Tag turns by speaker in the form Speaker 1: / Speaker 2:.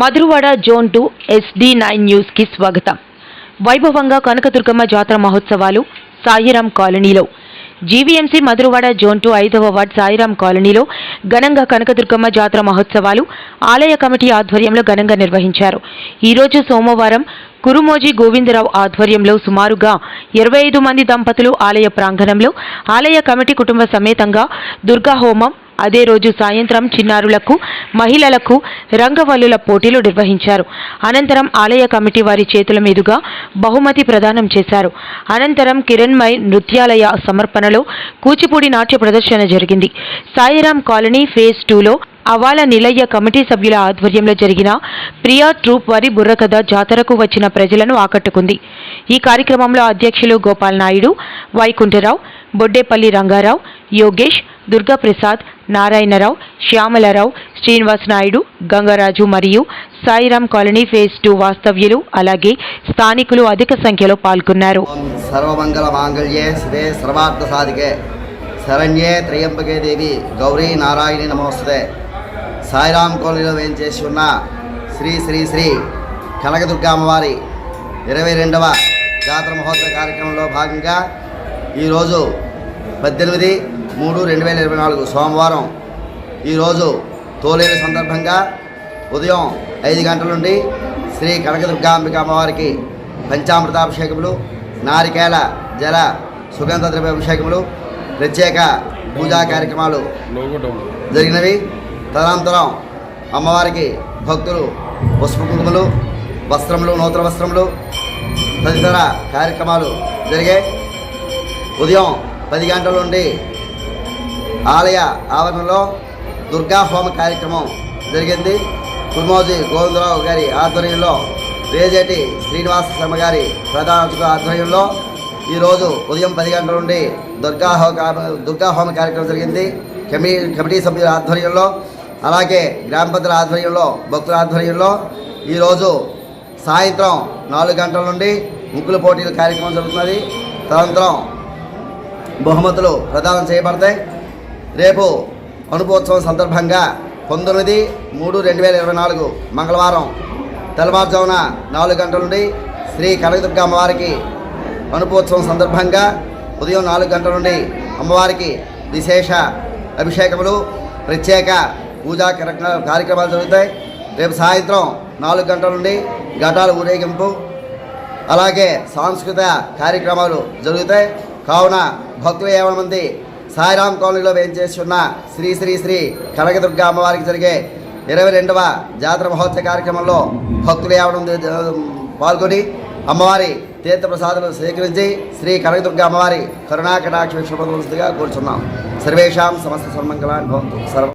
Speaker 1: Madhurawada zone two S D nine న్యూస్కి స్వాగతం. వైభవంగా కనకదుర్గమ్మ జాతర మహోత్సవాలు సాయిరాం కాలనీలో. జీవీఎంసీ మధురవాడ జోన్ టూ ఐదవ వార్డ్ సాయిరాం కాలనీలో ఘనంగా కనకదుర్గమ్మ జాతర మహోత్సవాలు ఆలయ కమిటీ ఆధ్వర్యంలో ఘనంగా నిర్వహించారు. ఈరోజు సోమవారం కురుమోజీ గోవిందరావు ఆధ్వర్యంలో సుమారుగా ఇరవై ఐదు మంది దంపతులు ఆలయ ప్రాంగణంలో ఆలయ కమిటీ కుటుంబ సమేతంగా దుర్గా హోమం అదే రోజు సాయంత్రం చిన్నారులకు మహిళలకు రంగవల్లుల పోటీలు నిర్వహించారు. అనంతరం ఆలయ కమిటీ వారి చేతుల మీదుగా బహుమతి ప్రదానం చేశారు. అనంతరం కిరణ్మయ్ నృత్యాలయ సమర్పణలో కూచిపూడి నాట్య ప్రదర్శన జరిగింది. సాయిరాం కాలనీ ఫేజ్ టూలో అవాల నిలయ్య కమిటీ సభ్యుల ఆధ్వర్యంలో జరిగిన ప్రియా ట్రూప్ వారి బుర్రకథ జాతరకు వచ్చిన ప్రజలను ఆకట్టుకుంది. ఈ కార్యక్రమంలో అధ్యక్షులు గోపాల్ నాయుడు వైకుంఠరావు బొడ్డేపల్లి రంగారావు యోగేష్ దుర్గాప్రసాద్ నారాయణరావు శ్యామలరావు శ్రీనివాస్ నాయుడు గంగరాజు మరియు సాయిరామ్ కాలనీ ఫేజ్ టూ వాస్తవ్యులు అలాగే స్థానికులు అధిక సంఖ్యలో పాల్గొన్నారు.
Speaker 2: సర్వమంగళ మాంగళ్యే శివే సర్వార్థ సాధికే శరణ్యే త్రయంబకే దేవి గౌరీ నారాయణి నమోస్తే సాయిరాం కాలనీలో వేయించేసి ఉన్న శ్రీ శ్రీ శ్రీ కనకదుర్గ అమ్మవారి ఇరవై రెండవ జాతర మహోత్సవ కార్యక్రమంలో భాగంగా ఈరోజు పద్దెనిమిది మూడు రెండు వేల ఇరవై నాలుగు సోమవారం ఈరోజు తోలేరు సందర్భంగా ఉదయం ఐదు గంటల నుండి శ్రీ కనకదుర్గాంబిక అమ్మవారికి పంచామృతాభిషేకములు నారికేల జల సుగంధ ద్రవ్యాభిషేకములు ప్రత్యేక పూజా కార్యక్రమాలు జరిగినవి. తదనంతరం అమ్మవారికి భక్తులు పుష్పకుంకుమలు వస్త్రములు నూతన వస్త్రములు తదితర కార్యక్రమాలు జరిగాయి. ఉదయం పది గంటల నుండి ఆలయ ఆవరణలో దుర్గా హోమ కార్యక్రమం జరిగింది. కుర్మోజీ గోవిందరావు గారి ఆధ్వర్యంలో రేజేటి శ్రీనివాస శర్మ గారి ప్రధాన ఆధ్వర్యంలో ఈరోజు ఉదయం పది గంటల నుండి దుర్గా దుర్గా హోమ కార్యక్రమం జరిగింది. కమిటీ కమిటీ సభ్యుల ఆధ్వర్యంలో అలాగే గ్రామ పెద్దల ఆధ్వర్యంలో భక్తుల ఆధ్వర్యంలో ఈరోజు సాయంత్రం నాలుగు గంటల నుండి ముగ్గుల పోటీల కార్యక్రమం జరుగుతున్నది. తదనంతరం బహుమతులు ప్రదానం చేయబడతాయి. రేపు అనుభోత్సవం సందర్భంగా పంతొమ్మిది మూడు రెండు వేల ఇరవై నాలుగు మంగళవారం తెల్లవారుజామున నాలుగు గంటల నుండి శ్రీ కనకదుర్గ అమ్మవారికి అనుభవోత్సవం సందర్భంగా ఉదయం నాలుగు గంటల నుండి అమ్మవారికి విశేష అభిషేకములు ప్రత్యేక పూజా కార్యక్రమాలు జరుగుతాయి. రేపు సాయంత్రం నాలుగు గంటల నుండి ఘటాల ఊరేగింపు అలాగే సాంస్కృతిక కార్యక్రమాలు జరుగుతాయి. కావున భక్తులు ఏమైనా మంది సాయిరాం కాలనీలో వేయించేస్తున్న శ్రీ శ్రీ శ్రీ కనకదుర్గ అమ్మవారికి జరిగే ఇరవై రెండవ జాతర మహోత్సవ కార్యక్రమంలో భక్తులు యాభై పాల్గొని అమ్మవారి తీర్థప్రసాదాలు స్వీకరించి శ్రీ కనకదుర్గ అమ్మవారి కరుణాకటాక్ష విశ్వపదవలసిగా కూర్చున్నాం. సర్వేషాం సమస్త సన్మంగళాన్ని భవంతు. సర్వ